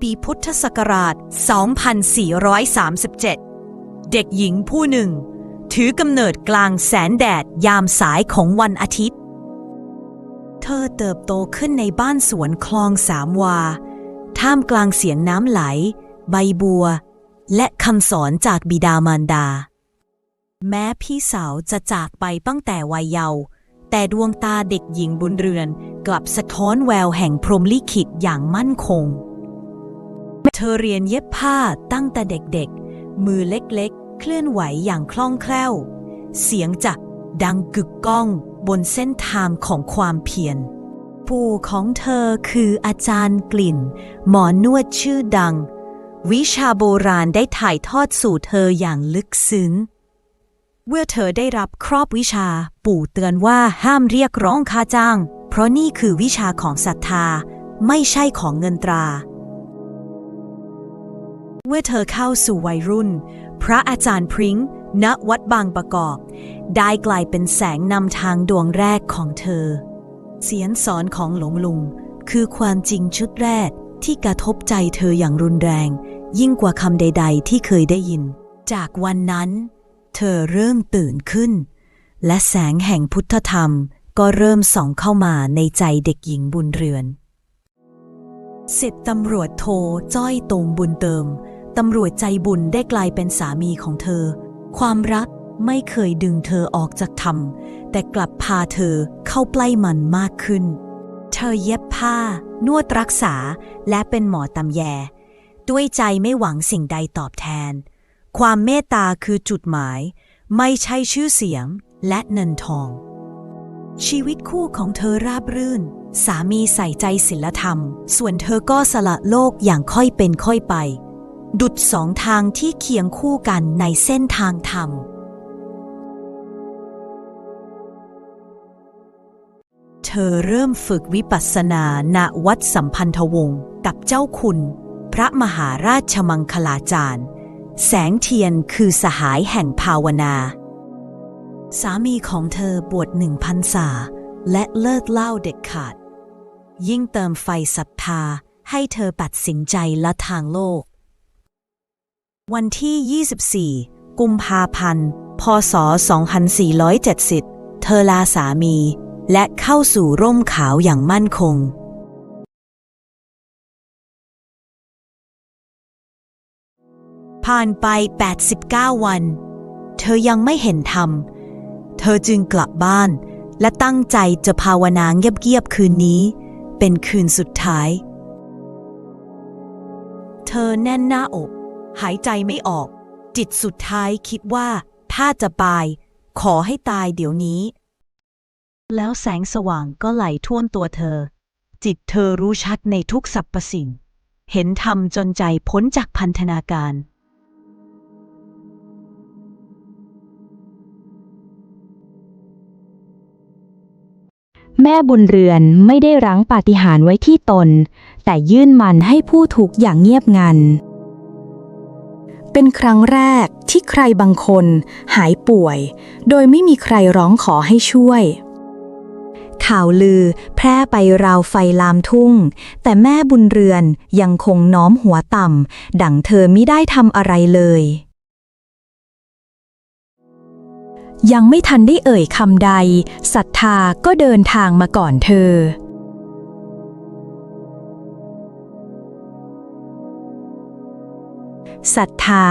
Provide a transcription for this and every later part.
ปีพุทธศักราช 2437 เด็กหญิงผู้หนึ่ง ถือกำเนิดกลางแสนแดดยามสายของวันอาทิตย์ เธอเติบโตขึ้นในบ้านสวนคลองสามวา ท่ามกลางเสียงน้ำไหล ใบบัว และคำสอนจากบิดามารดา แม้พี่สาวจะจากไปตั้งแต่วัยเยาว์แต่ดวงตาเด็กหญิงบุญเรือนกลับสะท้อนแววแห่งพรหมลิขิตอย่างมั่นคง ธอเรียนเย็บผ้าตั้งแต่เด็กๆ มือเล็กๆ เคลื่อนไหวอย่างคล่องแคล่ว เสียงจักดังกึกก้องบนเส้นทางของความเพียร ปู่ของเธอคืออาจารย์กลิ่น หมอนวดชื่อดัง วิชาโบราณได้ถ่ายทอดสู่เธออย่างลึกซึ้ง เมื่อเธอได้รับครอบวิชา ปู่เตือนว่าห้ามเรียกร้องค่าจ้าง เพราะนี่คือวิชาของศรัทธา ไม่ใช่ของเงินตรา เมื่อเธอเข้าสู่วัยรุ่น พระอาจารย์พริ้งณวัดบางประกอบ ได้กลายเป็นแสงนำทางดวงแรกของเธอ เสียงสอนของหลวงลุง คือความจริงชุดแรกที่กระทบใจเธออย่างรุนแรง ยิ่งกว่าคำใด ๆ ที่เคยได้ยิน จากวันนั้น เธอเริ่มตื่นขึ้น และแสงแห่งพุทธธรรมก็เริ่มส่องเข้ามาในใจเด็กหญิงบุญเรือนสิบตำรวจโทจ้อยตรงบุญเติม ตำรวจใจบุญได้กลายเป็นสามีของเธอ ความรักไม่เคยดึงเธอออกจากธรรม แต่กลับพาเธอเข้าใกล้มันมากขึ้น เธอเย็บผ้า นวดรักษาและเป็นหมอตำแย ด้วยใจไม่หวังสิ่งใดตอบแทน ความเมตตาคือจุดหมาย ไม่ใช่ชื่อเสียงและเงินทอง ชีวิตคู่ของเธอราบรื่น สามีใส่ใจศิลธรรม ส่วนเธอก็สละโลกอย่างค่อยเป็นค่อยไป ดุดสองทางที่เคียงคู่กันในเส้นทางธรรม เธอเริ่มฝึกวิปัสสนาณวัดสัมพันธวงศ์กับเจ้าคุณ พระมหาราชมังคลาจารย์ แสงเทียนคือสหายแห่งภาวนา สามีของเธอบวชหนึ่งพันษา และเลิกเล่าเด็ดขาด ยิ่งเติมไฟศรัทธาให้เธอตัดสินใจละทางโลก วันที่ 24 กุมภาพันธ์ พศ 2470 เธอลาสามี และเข้าสู่ร่มขาวอย่างมั่นคงผ่านไป 89 วัน เธอยังไม่เห็นธรรม เธอจึงกลับบ้านและตั้งใจจะภาวนาเงียบๆคืนนี้ เป็นคืนสุดท้าย เธอแน่นหน้าอก หายใจไม่ออก จิตสุดท้ายคิดว่า ถ้าจะตาย ขอให้ตายเดี๋ยวนี้ แล้วแสงสว่างก็ไหลท่วมตัวเธอ จิตเธอรู้ชัดในทุกสรรพสิ่ง เห็นธรรมจนใจพ้นจากพันธนาการแม่บุญเรือนไม่ได้รั้งปาฏิหาริย์ไว้ที่ตน แต่ยื่นมันให้ผู้ทุกอย่างเงียบงัน เป็นครั้งแรกที่ใครบางคนหายป่วย โดยไม่มีใครร้องขอให้ช่วย ข่าวลือแพร่ไปราวไฟลามทุ่ง แต่แม่บุญเรือนยังคงน้อมหัวต่ำ ดั่งเธอไม่ได้ทำอะไรเลย ยังไม่ทันได้เอ่ยคำใดศรัทธาก็เดินทางมาก่อนเธอ ศรัทธา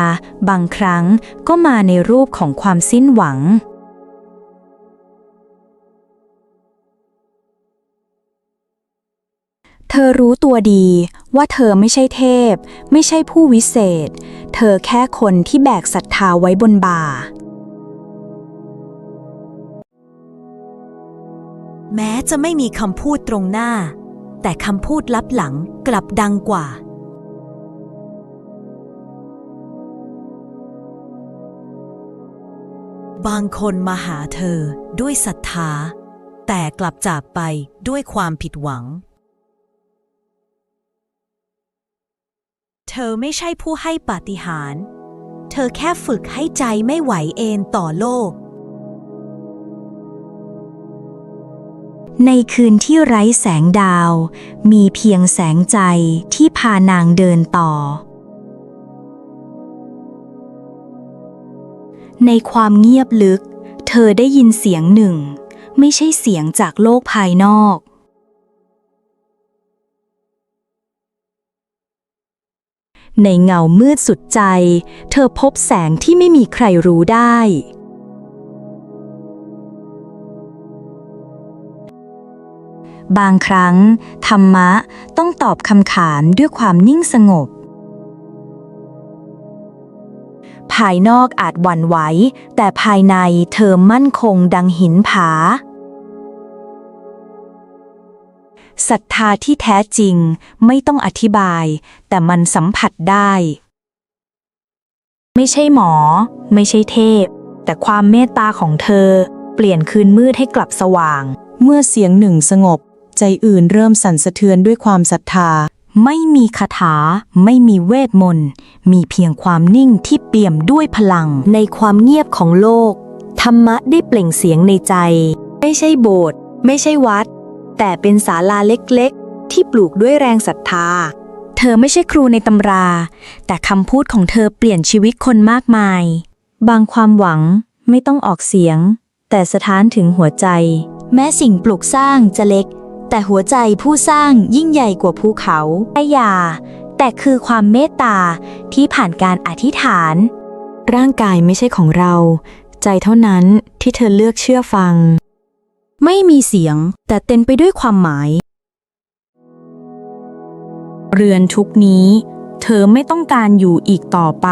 บางครั้งก็มาในรูปของความสิ้นหวัง เธอรู้ตัวดีว่าเธอไม่ใช่เทพ ไม่ใช่ผู้วิเศษ เธอแค่คนที่แบกศรัทธาไว้บนบ่าแม้จะไม่มีคำพูดตรงหน้า แต่คำพูดลับหลังกลับดังกว่า บางคนมาหาเธอด้วยศรัทธา แต่กลับจากไปด้วยความผิดหวัง เธอไม่ใช่ผู้ให้ปาฏิหาริย์เธอแค่ฝึกให้ใจไม่ไหวเอนต่อโลก ในคืนที่ไร้แสงดาว มีเพียงแสงใจที่พานางเดินต่อ ในความเงียบลึก เธอได้ยินเสียงหนึ่ง ไม่ใช่เสียงจากโลกภายนอก ในเงามืดสุดใจ เธอพบแสงที่ไม่มีใครรู้ได้ บางครั้ง ธรรมะต้องตอบคำถามด้วยความนิ่งสงบ ภายนอกอาจหวั่นไหว แต่ภายในเธอมั่นคงดังหินผาศรัทธาที่แท้จริงไม่ต้องอธิบาย แต่มันสัมผัสได้ ไม่ใช่หมอ ไม่ใช่เทพ แต่ความเมตตาของเธอ เปลี่ยนคืนมืดให้กลับสว่าง เมื่อเสียงหนึ่งสงบ ใจอื่นเริ่มสั่นสะเทือนด้วยความศรัทธา ไม่มีคาถา ไม่มีเวทมนต์ มีเพียงความนิ่งที่เปี่ยมด้วยพลัง ในความเงียบของโลก ธรรมะได้เปล่งเสียงในใจ ไม่ใช่โบสถ์ไม่ใช่วัด แต่เป็นศาลาเล็กๆ ที่ปลูกด้วยแรงศรัทธา เธอไม่ใช่ครูในตำรา แต่คำพูดของเธอเปลี่ยนชีวิตคนมากมาย บางความหวังไม่ต้องออกเสียง แต่สะท้านถึงหัวใจ แม้สิ่งปลูกสร้างจะเล็ก แต่หัวใจผู้สร้างยิ่งใหญ่กว่าภูเขาไอยาแต่คือความเมตตาที่ผ่านการอธิษฐาน ร่างกายไม่ใช่ของเรา ใจเท่านั้นที่เธอเลือกเชื่อฟัง ไม่มีเสียงแต่เต็มไปด้วยความหมาย เรือนทุกนี้ เธอไม่ต้องการอยู่อีกต่อไป